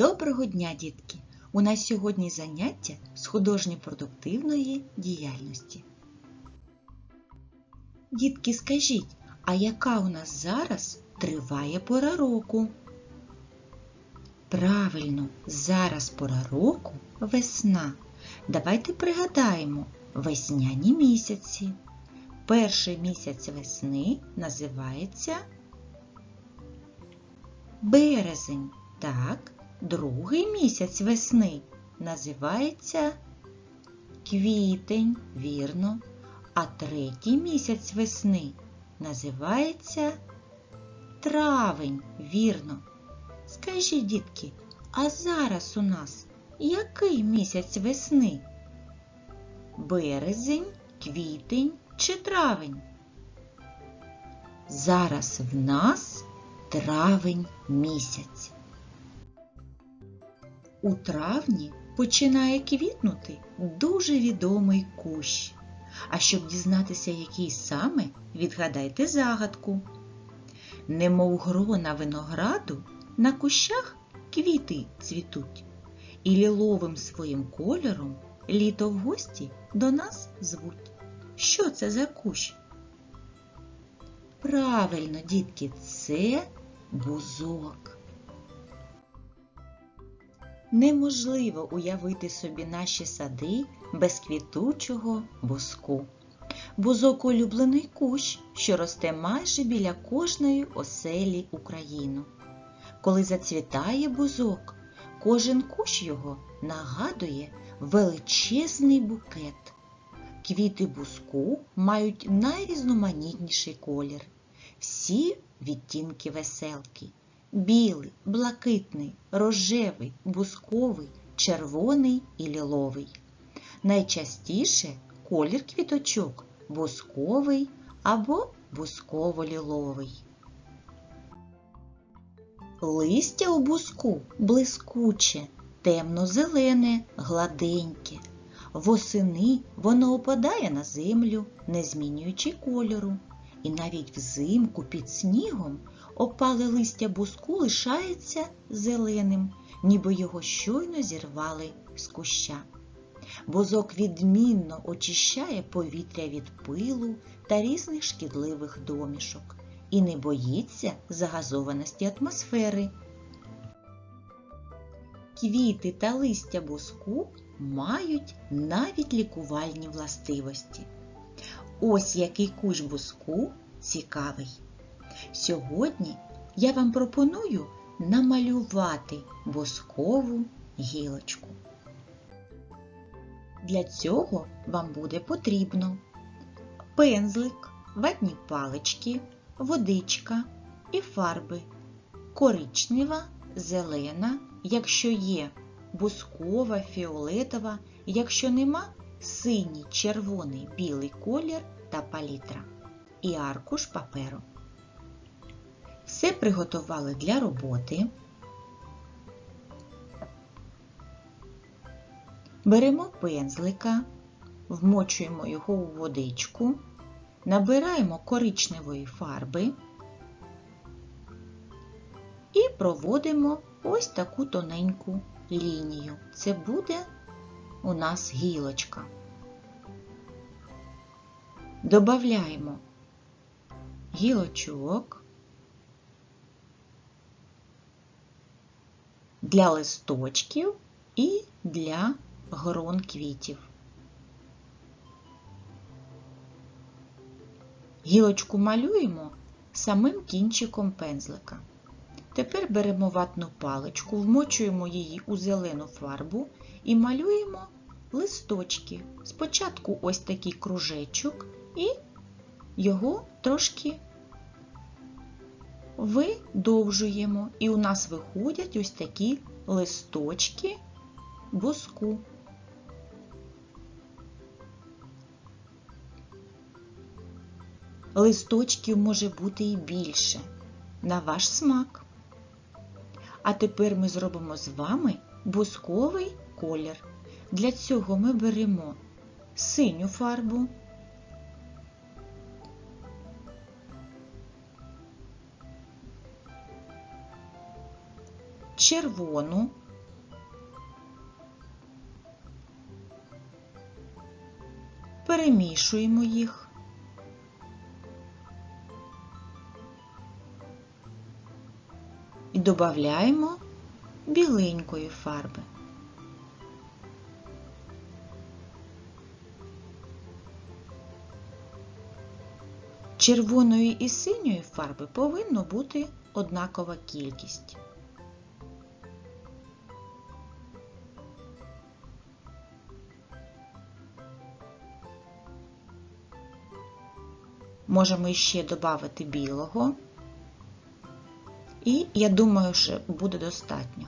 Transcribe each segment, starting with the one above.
Доброго дня, дітки! У нас сьогодні заняття з художньо-продуктивної діяльності. Дітки, скажіть, а яка у нас зараз триває пора року? Правильно, зараз пора року весна. Давайте пригадаємо весняні місяці. Перший місяць весни називається березень. Так, другий місяць весни називається квітень, вірно. А третій місяць весни називається травень, вірно. Скажіть, дітки, а зараз у нас який місяць весни? Березень, квітень чи травень? Зараз в нас травень місяць. У травні починає квітнути дуже відомий кущ. А щоб дізнатися, який саме, відгадайте загадку. Немов грона винограду на кущах квіти цвітуть, і ліловим своїм кольором літо в гості до нас звуть. Що це за кущ? Правильно, дітки, це бузок. Неможливо уявити собі наші сади без квітучого бузку. Бузок улюблений кущ, що росте майже біля кожної оселі Україну. Коли зацвітає бузок, кожен кущ його нагадує величезний букет. Квіти бузку мають найрізноманітніший колір. Всі відтінки веселки білий, блакитний, рожевий, бусковий, червоний і ліловий. Найчастіше колір квіточок бусковий або бусково-ліловий. Листя у буску блискуче, темно-зелене, гладеньке. Восени воно опадає на землю, не змінюючи кольору, і навіть взимку під снігом опале листя буску лишається зеленим, ніби його щойно зірвали з куща. Бузок відмінно очищає повітря від пилу та різних шкідливих домішок і не боїться загазованості атмосфери. Квіти та листя буску мають навіть лікувальні властивості. Ось який кущ буску цікавий. Сьогодні я вам пропоную намалювати боскову гілочку. Для цього вам буде потрібно пензлик, ватні палички, водичка і фарби коричнева, зелена, якщо є бускова, фіолетова, якщо нема синій, червоний, білий колір та палітра і аркуш паперу. Все приготували для роботи. Беремо пензлика, вмочуємо його у водичку, набираємо коричневої фарби і проводимо ось таку тоненьку лінію. Це буде у нас гілочка. Добавляємо гілочок. Для листочків і для грон квітів. Гілочку малюємо самим кінчиком пензлика. Тепер беремо ватну паличку, вмочуємо її у зелену фарбу і малюємо листочки. Спочатку ось такий кружечок і його трошки видовжуємо, і у нас виходять ось такі листочки буску. Листочків може бути і більше на ваш смак. А тепер ми зробимо з вами бусковий колір. Для цього ми беремо синю фарбу. червону, перемішуємо їх. І додаємо біленької фарби. Червоної і синьої фарби повинно бути однакова кількість. Можемо ще додати білого. І я думаю, що буде достатньо.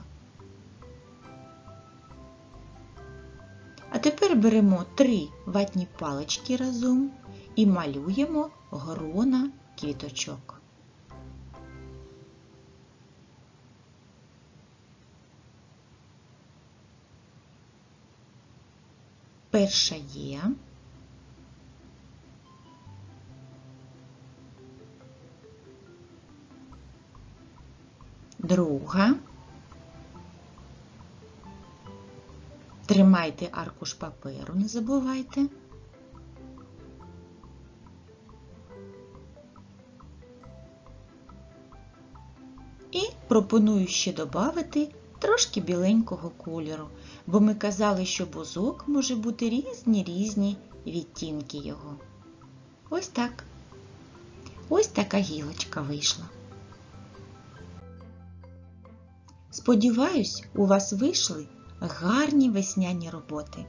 А тепер беремо три ватні палички разом і малюємо грона квіточок. Перша є. Друга. Тримайте аркуш паперу, не забувайте. І пропоную ще додати трошки біленького кольору, бо ми казали, що бузок може бути різні різні відтінки його. Ось так. Ось така гілочка вийшла. Сподіваюсь, у вас вийшли гарні весняні роботи.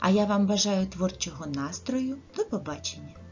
А я вам бажаю творчого настрою. До побачення!